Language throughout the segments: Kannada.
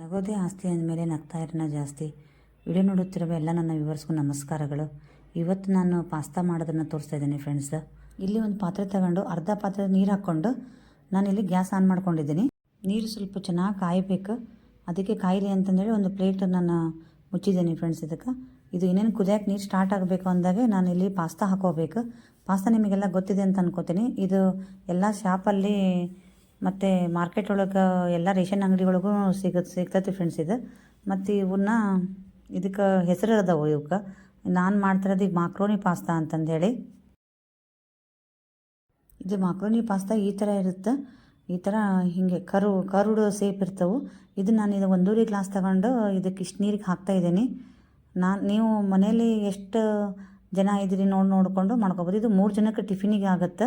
ನಗೋದೇ ಆಸ್ತಿ ಅಂದಮೇಲೆ ನಗ್ತಾ ಇರೋಣ ಜಾಸ್ತಿ. ವಿಡಿಯೋ ನೋಡುತ್ತಿರುವ ಎಲ್ಲ ನನ್ನ ವ್ಯೂವರ್ಸ್ಗೂ ನಮಸ್ಕಾರಗಳು. ಇವತ್ತು ನಾನು ಪಾಸ್ತಾ ಮಾಡೋದನ್ನು ತೋರಿಸ್ತಾ ಇದ್ದೀನಿ ಫ್ರೆಂಡ್ಸ್. ಇಲ್ಲಿ ಒಂದು ಪಾತ್ರೆ ತಗೊಂಡು, ಅರ್ಧ ಪಾತ್ರೆ ನೀರು ಹಾಕ್ಕೊಂಡು ನಾನಿಲ್ಲಿ ಗ್ಯಾಸ್ ಆನ್ ಮಾಡ್ಕೊಂಡಿದ್ದೀನಿ. ನೀರು ಸ್ವಲ್ಪ ಚೆನ್ನಾಗಿ ಕಾಯಬೇಕು. ಅದಕ್ಕೆ ಕಾಯಿಲೆ ಅಂತಂದೇಳಿ ಒಂದು ಪ್ಲೇಟ್ ನಾನು ಮುಚ್ಚಿದ್ದೀನಿ ಫ್ರೆಂಡ್ಸ್ ಇದಕ್ಕೆ. ಇದು ಇನ್ನೇನು ಕುದಿಯೋಕೆ ನೀರು ಸ್ಟಾರ್ಟ್ ಆಗಬೇಕು ಅಂದಾಗ ನಾನು ಇಲ್ಲಿ ಪಾಸ್ತಾ ಹಾಕೋಬೇಕು. ಪಾಸ್ತಾ ನಿಮಗೆಲ್ಲ ಗೊತ್ತಿದೆ ಅಂತ ಅನ್ಕೋತೀನಿ. ಇದು ಎಲ್ಲ ಶಾಪಲ್ಲಿ ಮತ್ತು ಮಾರ್ಕೆಟ್ ಒಳಗೆ ಎಲ್ಲ ರೇಷನ್ ಅಂಗಡಿ ಒಳಗೂ ಸಿಗುತ್ತೆ ಸಿಗ್ತೈತಿ ಫ್ರೆಂಡ್ಸ್ ಇದು. ಮತ್ತು ಇವನ್ನ ಇದಕ್ಕೆ ಹೆಸರು ಅದಾವೆ ಇವಕ್ಕೆ ನಾನು ಮಾಡ್ತಿರೋದು ಈಗ ಮಾಕ್ರೋನಿ ಪಾಸ್ತಾ ಅಂತಂದೇಳಿ. ಇದು ಮಾಕ್ರೋನಿ ಪಾಸ್ತಾ ಈ ಥರ ಇರುತ್ತೆ. ಈ ಥರ ಹೀಗೆ ಕರು, ಕರುಡು ಸೇಪ್ ಇರ್ತವೆ. ಇದು ನಾನು ಇದು ಒಂದೂರಿ ಗ್ಲಾಸ್ ತಗೊಂಡು ಇದಕ್ಕೆ ಇಷ್ಟು ನೀರಿಗೆ ಹಾಕ್ತಾ ಇದ್ದೀನಿ. ನಾನು, ನೀವು ಮನೆಯಲ್ಲಿ ಎಷ್ಟು ಜನ ಇದ್ದೀರಿ ನೋಡಿ, ನೋಡಿಕೊಂಡು ಮಾಡ್ಕೊಬೋದು. ಇದು ಮೂರು ಜನಕ್ಕೆ ಟಿಫಿನಿಗೆ ಆಗುತ್ತೆ.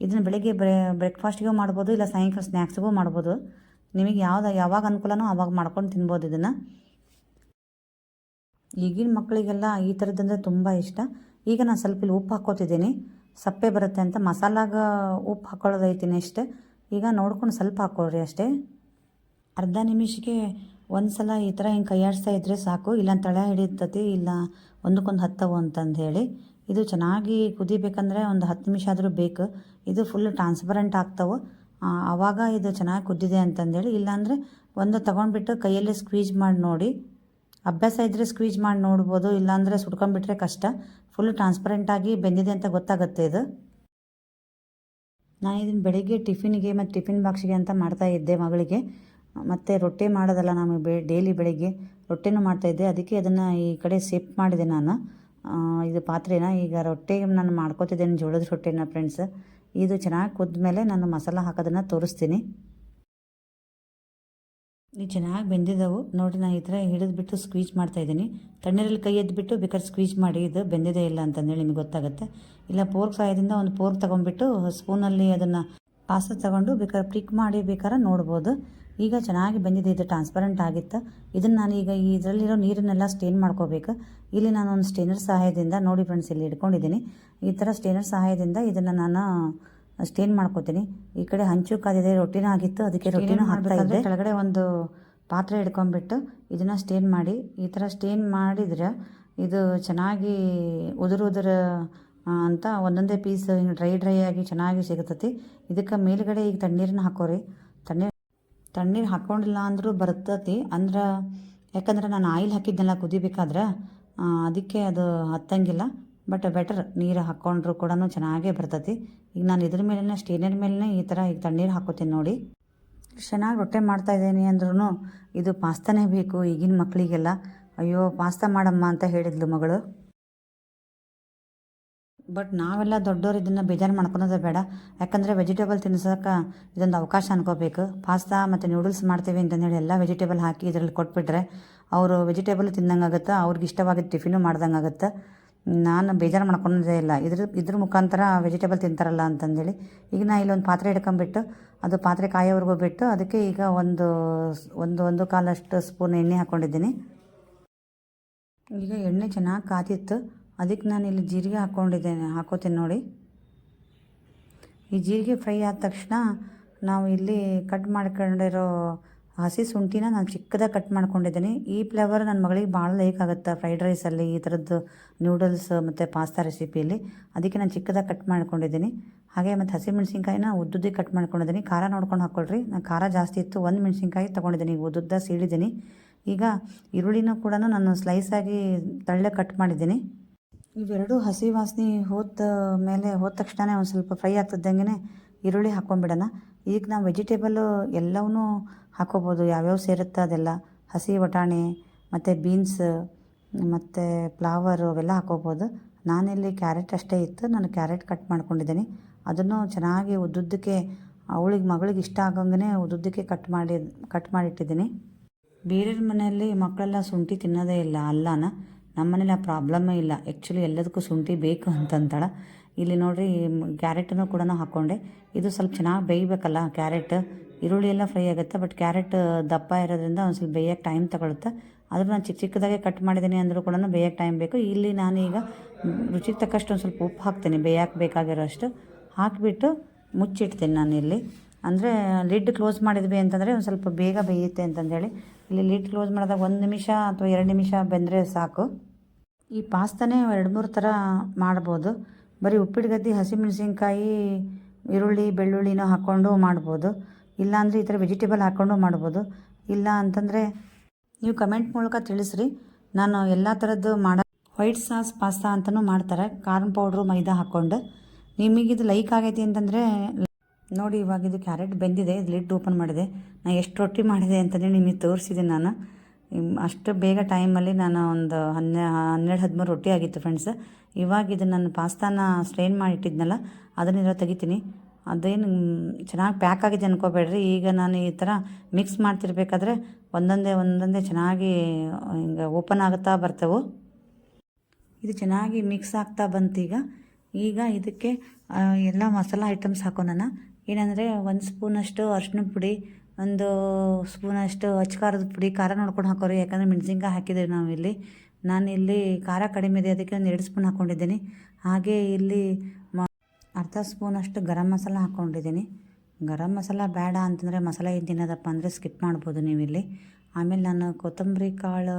ಇದನ್ನು ಬೆಳಿಗ್ಗೆ ಬ್ರೇ, ಬ್ರೇಕ್ಫಾಸ್ಟಿಗೂ ಮಾಡ್ಬೋದು, ಇಲ್ಲ ಸಾಯಂಕಾಲ ಸ್ನ್ಯಾಕ್ಸ್ಗೂ ಮಾಡ್ಬೋದು. ನಿಮಗೆ ಯಾವ್ದು, ಯಾವಾಗ ಅನುಕೂಲನೋ ಆವಾಗ ಮಾಡ್ಕೊಂಡು ತಿನ್ಬೋದು ಇದನ್ನು. ಈಗಿನ ಮಕ್ಕಳಿಗೆಲ್ಲ ಈ ಥರದ್ದಂದರೆ ತುಂಬ ಇಷ್ಟ. ಈಗ ನಾನು ಸ್ವಲ್ಪ ಇಲ್ಲಿ ಉಪ್ಪು ಹಾಕ್ಕೋತಿದ್ದೀನಿ. ಸಪ್ಪೆ ಬರುತ್ತೆ ಅಂತ ಮಸಾಲಾಗ ಉಪ್ಪು ಹಾಕ್ಕೊಳ್ಳೋದೈತೀನಿ ಅಷ್ಟೇ ಈಗ ನೋಡ್ಕೊಂಡು ಸ್ವಲ್ಪ ಹಾಕ್ಕೊಳ್ರಿ ಅಷ್ಟೇ. ಅರ್ಧ ನಿಮಿಷಕ್ಕೆ ಒಂದು ಸಲ ಈ ಥರ ಹಿಂಗೆ ಕೈಯಾಡಿಸ್ತಾ ಇದ್ದರೆ ಸಾಕು. ಇಲ್ಲ ತಳ ಹಿಡಿತತಿ, ಇಲ್ಲ ಒಂದಕ್ಕೊಂದು ಹತ್ತವು ಅಂತಂದು ಹೇಳಿ. ಇದು ಚೆನ್ನಾಗಿ ಕುದಿಬೇಕಂದ್ರೆ ಒಂದು ಹತ್ತು ನಿಮಿಷ ಆದರೂ ಬೇಕು. ಇದು ಫುಲ್ ಟ್ರಾನ್ಸ್ಪರೆಂಟ್ ಆಗ್ತವೆ. ಆವಾಗ ಇದು ಚೆನ್ನಾಗಿ ಕುದ್ದಿದೆ ಅಂತಂದೇಳಿ, ಇಲ್ಲಾಂದರೆ ಒಂದು ತೊಗೊಂಡ್ಬಿಟ್ಟು ಕೈಯಲ್ಲೇ ಸ್ಕ್ವೀಜ್ ಮಾಡಿ ನೋಡಿ. ಅಭ್ಯಾಸ ಇದ್ದರೆ ಸ್ಕ್ವೀಜ್ ಮಾಡಿ ನೋಡ್ಬೋದು, ಇಲ್ಲಾಂದರೆ ಸುಟ್ಕೊಂಡ್ಬಿಟ್ರೆ ಕಷ್ಟ. ಫುಲ್ ಟ್ರಾನ್ಸ್ಪರೆಂಟಾಗಿ ಬೆಂದಿದೆ ಅಂತ ಗೊತ್ತಾಗುತ್ತೆ ಇದು. ನಾನು ಇದನ್ನು ಬೆಳಿಗ್ಗೆ ಟಿಫಿನಿಗೆ ಮತ್ತು ಟಿಫಿನ್ ಬಾಕ್ಸಿಗೆ ಅಂತ ಮಾಡ್ತಾ ಇದ್ದೆ ಮಗಳಿಗೆ. ಮತ್ತು ರೊಟ್ಟಿ ಮಾಡೋದಲ್ಲ ನಮಗೆ ಬೆ, ಡೈಲಿ ಬೆಳಿಗ್ಗೆ ರೊಟ್ಟಿನೂ ಮಾಡ್ತಾಯಿದ್ದೆ ಅದಕ್ಕೆ ಅದನ್ನು ಈ ಕಡೆ ಶಿಫ್ಟ್ ಮಾಡಿದೆ ನಾನು. ಇದು ಪಾತ್ರೆನ ಈಗ ರೊಟ್ಟಿ ನಾನು ಮಾಡ್ಕೋತಿದ್ದೇನೆ ಜೋಳದ ರೊಟ್ಟಿನ ಫ್ರೆಂಡ್ಸ್ ಇದು ಚೆನ್ನಾಗಿ ಕುದ್ದ ಮೇಲೆ ನಾನು ಮಸಾಲ ಹಾಕೋದನ್ನು ತೋರಿಸ್ತೀನಿ. ಈ ಚೆನ್ನಾಗಿ ಬೆಂದಿದ್ದವು ನೋಡಿ ನಾನು ಈ ಥರ ಹಿಡಿದ್ಬಿಟ್ಟು ಸ್ಕ್ವೀಜ್ ಮಾಡ್ತಾಯಿದ್ದೀನಿ ತಣ್ಣೀರಲ್ಲಿ ಕೈ ಎದ್ದುಬಿಟ್ಟು ಬೇಕಾದ್ರೆ ಸ್ಕ್ವೀಜ್ ಮಾಡಿ. ಇದು ಬೆಂದಿದೆ ಇಲ್ಲ ಅಂತಂದೇಳಿ ನಿಮ್ಗೆ ಗೊತ್ತಾಗುತ್ತೆ. ಇಲ್ಲ ಪೋರ್ಕ್ ಸಹಾಯದಿಂದ ಒಂದು ಪೋರ್ಕ್ ತೊಗೊಂಡ್ಬಿಟ್ಟು ಸ್ಪೂನಲ್ಲಿ ಅದನ್ನು ಪಾಸ್ತಾ ತಗೊಂಡು ಬೇಕಾದ್ರೆ ಪ್ಲಿಕ್ ಮಾಡಿ ಬೇಕಾದ್ರೆ ನೋಡ್ಬೋದು. ಈಗ ಚೆನ್ನಾಗಿ ಬಂದಿದೆ ಇದು ಟ್ರಾನ್ಸ್ಪರೆಂಟ್ ಆಗಿತ್ತು. ಇದನ್ನು ಈಗ ಇದರಲ್ಲಿರೋ ನೀರನ್ನೆಲ್ಲ ಸ್ಟೇನ್ ಮಾಡ್ಕೋಬೇಕು. ಇಲ್ಲಿ ನಾನು ಒಂದು ಸ್ಟೇನರ್ ಸಹಾಯದಿಂದ ನೋಡಿ ಫ್ರೆಂಡ್ಸ್ ಇಲ್ಲಿ ಇಟ್ಕೊಂಡಿದ್ದೀನಿ. ಈ ಥರ ಸ್ಟೇನರ್ ಸಹಾಯದಿಂದ ಇದನ್ನು ನಾನು ಸ್ಟೇನ್ ಮಾಡ್ಕೋತೀನಿ. ಈ ಕಡೆ ಹಂಚು ಕಾದಿದೆ ರೊಟ್ಟಿನೂ ಆಗಿತ್ತು ಅದಕ್ಕೆ ರೊಟ್ಟಿನೂ ಹಾಕ್ತಾ ಇದ್ದೆ. ಕೆಳಗಡೆ ಒಂದು ಪಾತ್ರೆ ಹಿಡ್ಕೊಂಡ್ಬಿಟ್ಟು ಇದನ್ನು ಸ್ಟೇನ್ ಮಾಡಿ. ಈ ಥರ ಸ್ಟೇನ್ ಮಾಡಿದ್ರೆ ಇದು ಚೆನ್ನಾಗಿ ಉದುರು ಉದುರ ಅಂತ ಒಂದೊಂದೇ ಪೀಸ್ ಹಿಂಗೆ ಡ್ರೈ ಡ್ರೈ ಆಗಿ ಚೆನ್ನಾಗಿ ಸಿಗುತ್ತತಿ. ಇದಕ್ಕೆ ಮೇಲ್ಗಡೆ ಈಗ ತಣ್ಣೀರನ್ನ ಹಾಕೋರಿ. ತಣ್ಣೀರು ಹಾಕ್ಕೊಂಡಿಲ್ಲ ಅಂದರೂ ಬರ್ತತಿ. ಅಂದ್ರೆ ಯಾಕಂದ್ರೆ ನಾನು ಆಯಿಲ್ ಹಾಕಿದ್ದೆಲ್ಲ ಕುದಿಬೇಕಾದ್ರೆ ಅದಕ್ಕೆ ಅದು ಹತ್ತಂಗಿಲ್ಲ. ಬಟ್ ಬೆಟರ್ ನೀರು ಹಾಕ್ಕೊಂಡ್ರು ಕೂಡ ಚೆನ್ನಾಗೇ ಬರ್ತತಿ. ಈಗ ನಾನು ಇದ್ರ ಮೇಲೇ ಸ್ಟೇನರ್ ಮೇಲೇ ಈ ಥರ ಈಗ ತಣ್ಣೀರು ಹಾಕೋತೀನಿ ನೋಡಿ. ಚೆನ್ನಾಗಿ ರೊಟ್ಟೆ ಮಾಡ್ತಾ ಇದ್ದೀನಿ ಅಂದ್ರೂ ಇದು ಪಾಸ್ತಾನೇ ಬೇಕು ಈಗಿನ ಮಕ್ಕಳಿಗೆಲ್ಲ ಅಯ್ಯೋ, ಪಾಸ್ತಾ ಮಾಡಮ್ಮ ಅಂತ ಹೇಳಿದ್ಲು ಮಗಳು. ಬಟ್ ನಾವೆಲ್ಲ ದೊಡ್ಡವ್ರು ಇದನ್ನು ಬೇಜಾರು ಮಾಡ್ಕೊಳೋದು ಬೇಡ. ಯಾಕಂದರೆ ವೆಜಿಟೇಬಲ್ ತಿನ್ಸೋಕೆ ಇದೊಂದು ಅವಕಾಶ ಅನ್ಕೋಬೇಕು. ಪಾಸ್ತಾ ಮತ್ತು ನೂಡಲ್ಸ್ ಮಾಡ್ತೀವಿ ಅಂತಂದೇಳಿ ಎಲ್ಲ ವೆಜಿಟೇಬಲ್ ಹಾಕಿ ಇದರಲ್ಲಿ ಕೊಟ್ಬಿಟ್ರೆ ಅವರು ವೆಜಿಟೇಬಲ್ ತಿಂದಂಗೆ ಆಗುತ್ತೆ? ಅವ್ರಿಗೆ ಇಷ್ಟವಾಗಿದ್ದ ಟಿಫಿನು ಮಾಡ್ದಂಗೆ ಆಗುತ್ತೆ? ನಾನು ಬೇಜಾರು ಮಾಡ್ಕೊಳೋದೇ ಇಲ್ಲ. ಇದ್ರ ಇದ್ರ ಮುಖಾಂತರ ವೆಜಿಟೇಬಲ್ ತಿಂತಾರಲ್ಲ ಅಂತಂದೇಳಿ ಈಗ ನಾ ಇಲ್ಲೊಂದು ಪಾತ್ರೆ ಹಿಡ್ಕೊಂಬಿಟ್ಟು ಅದು ಪಾತ್ರೆ ಕಾಯೋವರೆಗೂ ಬಿಟ್ಟು ಅದಕ್ಕೆ ಈಗ ಒಂದು ಒಂದು ಒಂದು ಕಾಲಷ್ಟು ಸ್ಪೂನ್ ಎಣ್ಣೆ ಹಾಕ್ಕೊಂಡಿದ್ದೀನಿ ಈಗ ಎಣ್ಣೆ ಚೆನ್ನಾಗಿ ಕಾತಿತ್ತು ಅದಕ್ಕೆ ನಾನು ಇಲ್ಲಿ ಜೀರಿಗೆ ಹಾಕ್ಕೊಂಡಿದ್ದೇನೆ. ಹಾಕೋತೀನಿ ನೋಡಿ. ಈ ಜೀರಿಗೆ ಫ್ರೈ ಆದ ತಕ್ಷಣ ನಾವು ಇಲ್ಲಿ ಕಟ್ ಮಾಡ್ಕೊಂಡಿರೋ ಹಸಿ ಶುಂಠಿನ ನಾನು ಚಿಕ್ಕದಾಗಿ ಕಟ್ ಮಾಡ್ಕೊಂಡಿದ್ದೀನಿ. ಈ ಫ್ಲೇವರ್ ನನ್ನ ಮಗಳಿಗೆ ಭಾಳ ಲೈಕ್ ಆಗುತ್ತೆ ಫ್ರೈಡ್ ರೈಸಲ್ಲಿ, ಈ ಥರದ್ದು ನೂಡಲ್ಸ್ ಮತ್ತು ಪಾಸ್ತಾ ರೆಸಿಪಿಯಲ್ಲಿ. ಅದಕ್ಕೆ ನಾನು ಚಿಕ್ಕದಾಗಿ ಕಟ್ ಮಾಡ್ಕೊಂಡಿದ್ದೀನಿ. ಹಾಗೆ ಮತ್ತು ಹಸಿಮೆಣ್ಸಿನ್ಕಾಯಿನ ಉದ್ದುದ್ದಿ ಕಟ್ ಮಾಡ್ಕೊಂಡಿದ್ದೀನಿ. ಖಾರ ನೋಡ್ಕೊಂಡು ಹಾಕ್ಕೊಳ್ರಿ. ನಾನು ಖಾರ ಜಾಸ್ತಿ ಇತ್ತು, ಒಂದು ಮೆಣಸಿನ್ಕಾಯಿ ತೊಗೊಂಡಿದ್ದೀನಿ. ಈಗ ಉದ್ದುದ್ದ ಸೀಳಿದ್ದೀನಿ. ಈಗ ಈರುಳ್ಳಿನೂ ಕೂಡ ನಾನು ಸ್ಲೈಸಾಗಿ ತಳ್ಳೆ ಕಟ್ ಮಾಡಿದ್ದೀನಿ. ಇವೆರಡು ಹಸಿ ವಾಸನೆ ಹೋದ ಮೇಲೆ ಹೋದ ತಕ್ಷಣ ಒಂದು ಸ್ವಲ್ಪ ಫ್ರೈ ಆಗ್ತಿದ್ದಂಗೆ ಈರುಳ್ಳಿ ಹಾಕ್ಕೊಂಬಿಡೋಣ ಈಗ ನಾವು ವೆಜಿಟೇಬಲ್ಲು ಎಲ್ಲವನ್ನೂ ಹಾಕೋಬೋದು. ಯಾವ್ಯಾವ ಸೇರುತ್ತೆ ಅದೆಲ್ಲ. ಹಸಿ ಬಟಾಣಿ ಮತ್ತು ಬೀನ್ಸ್ ಮತ್ತು ಫ್ಲವರ್ ಅವೆಲ್ಲ ಹಾಕೋಬೋದು. ನಾನಿಲ್ಲಿ ಕ್ಯಾರೆಟ್ ಅಷ್ಟೇ ಇತ್ತು. ನಾನು ಕ್ಯಾರೆಟ್ ಕಟ್ ಮಾಡ್ಕೊಂಡಿದ್ದೀನಿ. ಅದನ್ನು ಚೆನ್ನಾಗಿ ಉದ್ದುದ್ದಕ್ಕೆ, ಅವಳಿಗೆ ಮಗಳಿಗೆ ಇಷ್ಟ ಆಗಂಗೆ ಉದ್ದುದ್ದಕ್ಕೆ ಕಟ್ ಮಾಡಿ ಕಟ್ ಮಾಡಿಟ್ಟಿದ್ದೀನಿ. ಬೇರೆಯವ್ರ ಮನೆಯಲ್ಲಿ ಮಕ್ಕಳೆಲ್ಲ ಶುಂಠಿ ತಿನ್ನೋದೇ ಇಲ್ಲ, ಅಲ್ಲನ. ನಮ್ಮ ಮನೇಲಿ ಆ ಪ್ರಾಬ್ಲಮ್ಮೇ ಇಲ್ಲ. ಆ್ಯಕ್ಚುಲಿ ಎಲ್ಲದಕ್ಕೂ ಶುಂಠಿ ಬೇಕು ಅಂತಂತಾಳೆ. ಇಲ್ಲಿ ನೋಡಿರಿ ಕ್ಯಾರೆಟನ್ನು ಕೂಡ ಹಾಕ್ಕೊಂಡೆ ಇದು ಸ್ವಲ್ಪ ಚೆನ್ನಾಗಿ ಬೇಯಬೇಕಲ್ಲ ಕ್ಯಾರೆಟ್. ಈರುಳ್ಳಿ ಎಲ್ಲ ಫ್ರೈ ಆಗುತ್ತೆ ಬಟ್ ಕ್ಯಾರೆಟ್ ದಪ್ಪ ಇರೋದ್ರಿಂದ ಒಂದು ಸ್ವಲ್ಪ ಬೇಯಕ್ಕೆ ಟೈಮ್ ತಗೊಳುತ್ತೆ. ಆದರೂ ನಾನು ಚಿಕ್ಕ ಚಿಕ್ಕದಾಗೆ ಕಟ್ ಮಾಡಿದ್ದೀನಿ ಅಂದರೂ ಕೂಡ ಬೇಯಕ್ಕೆ ಟೈಮ್ ಬೇಕು. ಇಲ್ಲಿ ನಾನೀಗ ರುಚಿಗೆ ತಕ್ಕಷ್ಟು ಒಂದು ಸ್ವಲ್ಪ ಉಪ್ಪು ಹಾಕ್ತೀನಿ ಬೇಯಕ್ಕೆ ಬೇಕಾಗಿರೋ ಅಷ್ಟು ಹಾಕಿಬಿಟ್ಟು ಮುಚ್ಚಿಡ್ತೀನಿ ನಾನು ಇಲ್ಲಿ. ಅಂದರೆ ಲಿಡ್ ಕ್ಲೋಸ್ ಮಾಡಿದ್ವಿ ಅಂತಂದರೆ ಒಂದು ಸ್ವಲ್ಪ ಬೇಗ ಬೇಯುತ್ತೆ ಅಂತಂದೇಳಿ ಇಲ್ಲಿ ಲಿಡ್ ಕ್ಲೋಸ್ ಮಾಡಿದಾಗ ಒಂದು ನಿಮಿಷ ಅಥವಾ ಎರಡು ನಿಮಿಷ ಬೆಂದರೆ ಸಾಕು. ಈ ಪಾಸ್ತಾನೇ ಎರಡು ಮೂರು ಥರ ಮಾಡ್ಬೋದು. ಬರೀ ಉಪ್ಪಿಟ್ಟು ಹಸಿಮೆಣಸಿನ್ಕಾಯಿ, ಈರುಳ್ಳಿ, ಬೆಳ್ಳುಳ್ಳಿನೂ ಹಾಕ್ಕೊಂಡು ಮಾಡ್ಬೋದು. ಇಲ್ಲಾಂದರೆ ಈ ಥರ ವೆಜಿಟೇಬಲ್ ಹಾಕ್ಕೊಂಡು ಮಾಡ್ಬೋದು. ಇಲ್ಲ ಅಂತಂದರೆ ನೀವು ಕಮೆಂಟ್ ಮೂಲಕ ತಿಳಿಸ್ರಿ. ನಾನು ಎಲ್ಲ ಥರದ್ದು ಮಾಡ ವೈಟ್ ಸಾಸ್ ಪಾಸ್ತಾ ಅಂತಲೂ ಮಾಡ್ತಾರೆ. ಕಾರ್ನ್ ಪೌಡ್ರು ಮೈದಾ ಹಾಕ್ಕೊಂಡು. ನಿಮಗಿದು ಲೈಕ್ ಆಗೈತಿ ಅಂತಂದರೆ ನೋಡಿ ಇವಾಗಿದು ಕ್ಯಾರೆಟ್ ಬೆಂದಿದೆ. ಇದು ಲಿಡ್ ಓಪನ್ ಮಾಡಿದೆ. ನಾನು ಎಷ್ಟು ರೊಟ್ಟಿ ಮಾಡಿದೆ ಅಂತಲೇ ನಿಮಗೆ ತೋರಿಸಿದೆ ನಾನು. ಅಷ್ಟು ಬೇಗ ಟೈಮಲ್ಲಿ ನಾನು ಒಂದು ಹನ್ನೆ, ಹನ್ನೆರಡು, ಹದಿಮೂರು ರೊಟ್ಟಿ ಆಗಿತ್ತು ಫ್ರೆಂಡ್ಸ್ ಇವಾಗ ಇದು ನನ್ನ ಪಾಸ್ತಾನ ಸ್ಟ್ರೈನ್ ಮಾಡಿ ಇಟ್ಟಿದ್ನಲ್ಲ ಅದನ್ನೆಲ್ಲ ತೆಗಿತೀನಿ. ಅದೇನು, ಚೆನ್ನಾಗಿ ಪ್ಯಾಕ್ ಆಗಿದೆ ಅನ್ಕೋಬೇಡ್ರಿ. ಈಗ ನಾನು ಈ ಥರ ಮಿಕ್ಸ್ ಮಾಡ್ತಿರ್ಬೇಕಾದ್ರೆ ಒಂದೊಂದೇ ಒಂದೊಂದೇ ಚೆನ್ನಾಗಿ, ಹಿಂಗೆ ಓಪನ್ ಆಗುತ್ತಾ ಬರ್ತವೆ. ಇದು ಚೆನ್ನಾಗಿ ಮಿಕ್ಸ್ ಆಗ್ತಾ ಬಂತು ಈಗ ಈಗ ಇದಕ್ಕೆ ಎಲ್ಲ ಮಸಾಲ ಐಟಮ್ಸ್ ಹಾಕೋಣ ಏನಂದರೆ ಒಂದು ಸ್ಪೂನಷ್ಟು ಅರಿಶಿನ ಪುಡಿ ಒಂದು ಸ್ಪೂನಷ್ಟು ಅಚ್ಚ ಖಾರದ ಪುಡಿ ಖಾರ ನೋಡ್ಕೊಂಡು ಹಾಕೋರಿ, ಯಾಕಂದರೆ ಮೆಣಸಿನ್ಕಾಯಿ ಹಾಕಿದ್ದೀವಿ ನಾವು ಇಲ್ಲಿ ನಾನು ಇಲ್ಲಿ ಖಾರ ಕಡಿಮೆ ಇದೆ, ಅದಕ್ಕೆ ಒಂದು ಎರಡು ಸ್ಪೂನ್ ಹಾಕ್ಕೊಂಡಿದ್ದೀನಿ ಹಾಗೆ ಇಲ್ಲಿ ಮ ಅರ್ಧ ಸ್ಪೂನಷ್ಟು ಗರಂ ಮಸಾಲ ಹಾಕ್ಕೊಂಡಿದ್ದೀನಿ ಗರಂ ಮಸಾಲ ಬೇಡ ಅಂತಂದರೆ ಮಸಾಲ ಏನು ತಿನ್ನೋದಪ್ಪ ಅಂದರೆ ಸ್ಕಿಪ್ ಮಾಡ್ಬೋದು ನೀವು ಇಲ್ಲಿ ಆಮೇಲೆ ನಾನು ಕೊತ್ತಂಬರಿ ಕಾಳು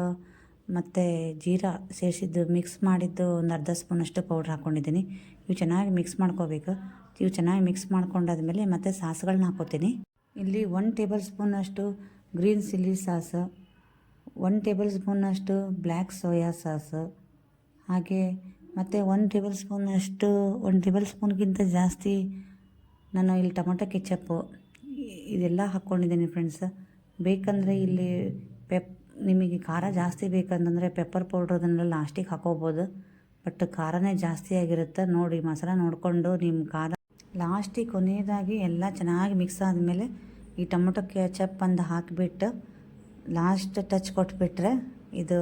ಮತ್ತು ಜೀರಾ ಸೇರಿಸಿದ್ದು ಮಿಕ್ಸ್ ಮಾಡಿದ್ದು ಒಂದು ಅರ್ಧ ಸ್ಪೂನಷ್ಟು ಪೌಡ್ರ್ ಹಾಕ್ಕೊಂಡಿದ್ದೀನಿ ಇವು ಚೆನ್ನಾಗಿ ಮಿಕ್ಸ್ ಮಾಡ್ಕೋಬೇಕು. ಇವು ಚೆನ್ನಾಗಿ ಮಿಕ್ಸ್ ಮಾಡ್ಕೊಂಡಾದ್ಮೇಲೆ ಮತ್ತು ಸಾಸ್ಗಳನ್ನ ಹಾಕೋತೀನಿ. ಇಲ್ಲಿ ಒನ್ ಟೇಬಲ್ ಸ್ಪೂನಷ್ಟು green chilli sauce one table ಸ್ಪೂನಷ್ಟು ಬ್ಲ್ಯಾಕ್ ಸೋಯಾ ಸಾಸ್ ಹಾಗೆ ಮತ್ತು ಒನ್ ಟೇಬಲ್ ಸ್ಪೂನಷ್ಟು ಒನ್ ಟೇಬಲ್ ಸ್ಪೂನ್ಗಿಂತ ಜಾಸ್ತಿ ನಾನು ಇಲ್ಲಿ ಟೊಮೊಟೊ ಕೆಚಪ್ಪು ಇದೆಲ್ಲ ಹಾಕ್ಕೊಂಡಿದ್ದೀನಿ ಫ್ರೆಂಡ್ಸ್ ಬೇಕಂದರೆ ಇಲ್ಲಿ ಪೆಪ್ ನಿಮಗೆ ಖಾರ ಜಾಸ್ತಿ ಬೇಕಂತಂದರೆ ಪೆಪ್ಪರ್ ಪೌಡ್ರ್ ಅದನ್ನೆಲ್ಲ ಲಾಸ್ಟಿಗೆ ಹಾಕೋಬೋದು. ಬಟ್ ಖಾರನೇ ಜಾಸ್ತಿ ಆಗಿರುತ್ತೆ. ನೋಡಿ, ಮಸಾಲ ನೋಡಿಕೊಂಡು ನಿಮ್ಮ ಖಾರ ಲಾಸ್ಟಿಗೆ ಕೊನೆಯದಾಗಿ ಎಲ್ಲ ಚೆನ್ನಾಗಿ ಮಿಕ್ಸ್ ಆದಮೇಲೆ ಈ ಟೊಮೊಟೊ ಕೆಚಪ್ ಒಂದು ಹಾಕಿಬಿಟ್ಟು ಲಾಸ್ಟ್ ಟಚ್ ಕೊಟ್ಬಿಟ್ರೆ ಇದು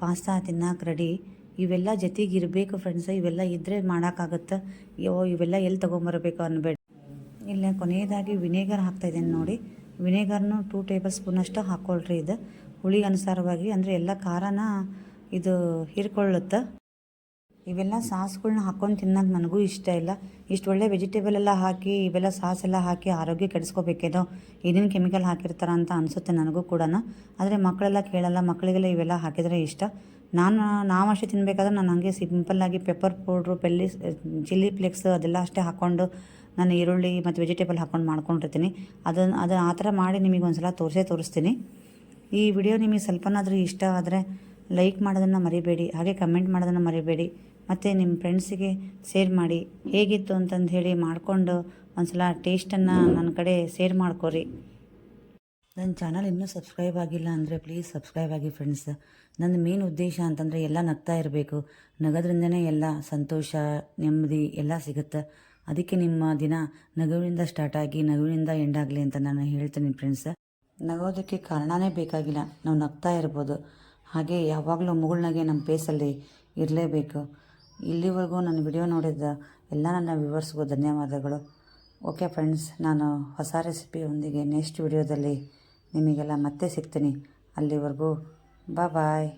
ಪಾಸ್ತಾ ತಿನ್ನಕ್ಕೆ ರೆಡಿ ಇವೆಲ್ಲ ಜೊತೆಗೆ ಇರಬೇಕು ಫ್ರೆಂಡ್ಸ್ ಇವೆಲ್ಲ ಇದ್ದರೆ ಮಾಡೋಕ್ಕಾಗುತ್ತೆ? ಯೋ ಇವೆಲ್ಲ ಎಲ್ಲಿ ತೊಗೊಂಬರಬೇಕು ಅನ್ಬೇಡಿ. ಇಲ್ಲ ಕೊನೆಯದಾಗಿ ವಿನೇಗರ್ ಹಾಕ್ತಾಯಿದ್ದೀನಿ ನೋಡಿ. ವಿನೇಗರ್ನು ಟೂ ಟೇಬಲ್ ಸ್ಪೂನಷ್ಟು ಹಾಕ್ಕೊಳ್ರಿ ಇದು. ಹುಳಿ ಅನುಸಾರವಾಗಿ, ಅಂದರೆ ಎಲ್ಲ ಖಾರನ ಇದು ಹೀರ್ಕೊಳ್ಳುತ್ತೆ? ಇವೆಲ್ಲ ಸಾಸ್ಗಳನ್ನ ಹಾಕ್ಕೊಂಡು ತಿನ್ನೋಕೆ ನನಗೂ ಇಷ್ಟ ಇಲ್ಲ. ಇಷ್ಟು ಒಳ್ಳೆ ವೆಜಿಟೇಬಲ್ ಎಲ್ಲ ಹಾಕಿ, ಇವೆಲ್ಲ ಸಾಸ್ ಎಲ್ಲ ಹಾಕಿ ಆರೋಗ್ಯ ಕೆಡಿಸ್ಕೋಬೇಕೇನೋ, ಏನೇನು ಕೆಮಿಕಲ್ ಹಾಕಿರ್ತಾರ ಅಂತ ಅನಿಸುತ್ತೆ ನನಗೂ ಕೂಡ ಆದರೆ ಮಕ್ಕಳೆಲ್ಲ ಕೇಳಲ್ಲ, ಮಕ್ಕಳಿಗೆಲ್ಲ ಇವೆಲ್ಲ ಹಾಕಿದರೆ ಇಷ್ಟ. ನಾನು ನಾವಷ್ಟೇ ತಿನ್ನಬೇಕಾದ್ರೆ ನಾನು ಹಾಗೆ ಸಿಂಪಲ್ಲಾಗಿ ಪೆಪ್ಪರ್ ಪೌಡ್ರು ಪೆಲ್ಲಿ ಚಿಲ್ಲಿ ಫ್ಲೆಕ್ಸ್ ಅದೆಲ್ಲ ಅಷ್ಟೇ ಹಾಕ್ಕೊಂಡು ನಾನು ಈರುಳ್ಳಿ ಮತ್ತು ವೆಜಿಟೇಬಲ್ ಹಾಕ್ಕೊಂಡು ಮಾಡ್ಕೊಂಡಿರ್ತೀನಿ. ಅದನ್ನು ಅದು ಆ ಥರ ಮಾಡಿ ನಿಮಗೆ ಒಂದು ಸಲ ತೋರಿಸೇ ತೋರಿಸ್ತೀನಿ. ಈ ವಿಡಿಯೋ ನಿಮಗೆ ಸ್ವಲ್ಪನಾದರೂ ಇಷ್ಟ ಆದರೆ ಲೈಕ್ ಮಾಡೋದನ್ನು ಮರಿಬೇಡಿ, ಹಾಗೆ ಕಮೆಂಟ್ ಮಾಡೋದನ್ನು ಮರಿಬೇಡಿ. ಮತ್ತು ನಿಮ್ಮ ಫ್ರೆಂಡ್ಸಿಗೆ ಶೇರ್ ಮಾಡಿ. ಹೇಗಿತ್ತು ಅಂತಂದು ಹೇಳಿ ಮಾಡಿಕೊಂಡು ಒಂದು ಸಲ ಟೇಸ್ಟನ್ನು ನನ್ನ ಕಡೆ ಶೇರ್ ಮಾಡ್ಕೊರಿ. ನನ್ನ ಚಾನಲ್ ಇನ್ನೂ ಸಬ್ಸ್ಕ್ರೈಬ್ ಆಗಿಲ್ಲ ಅಂದರೆ ಪ್ಲೀಸ್ ಸಬ್ಸ್ಕ್ರೈಬ್ ಆಗಿ ಫ್ರೆಂಡ್ಸ್ ನನ್ನ ಮೇನ್ ಉದ್ದೇಶ ಅಂತಂದರೆ ಎಲ್ಲ ನಗ್ತಾ ಇರಬೇಕು. ನಗೋದ್ರಿಂದನೇ ಎಲ್ಲ ಸಂತೋಷ, ನೆಮ್ಮದಿ ಎಲ್ಲ ಸಿಗುತ್ತೆ. ಅದಕ್ಕೆ ನಿಮ್ಮ ದಿನ ನಗುವಿನಿಂದ ಸ್ಟಾರ್ಟ್ ಆಗಿ, ನಗುವಿನಿಂದ ಎಂಡ್ ಆಗಲಿ ಅಂತ ನಾನು ಹೇಳ್ತೀನಿ ಫ್ರೆಂಡ್ಸ್ ನಗೋದಕ್ಕೆ ಕಾರಣನೇ ಬೇಕಾಗಿಲ್ಲ. ನಾವು ನಗ್ತಾ ಇರ್ಬೋದು. ಹಾಗೆ ಯಾವಾಗಲೂ ಮುಗುಳ್ನಾಗೆ ನಮ್ಮ ಫೇಸಲ್ಲಿ ಇರಲೇಬೇಕು. ಇಲ್ಲಿವರೆಗೂ ನನ್ನ ವಿಡಿಯೋ ನೋಡಿದ ಎಲ್ಲ ನನ್ನ ವ್ಯೂವರ್ಸ್ಗೂ ಧನ್ಯವಾದಗಳು. ಓಕೆ ಫ್ರೆಂಡ್ಸ್, ನಾನು ಹೊಸ ರೆಸಿಪಿಯೊಂದಿಗೆ ನೆಕ್ಸ್ಟ್ ವಿಡಿಯೋದಲ್ಲಿ ನಿಮಗೆಲ್ಲ ಮತ್ತೆ ಸಿಗ್ತೀನಿ. ಅಲ್ಲಿವರೆಗೂ ಬಾಯ್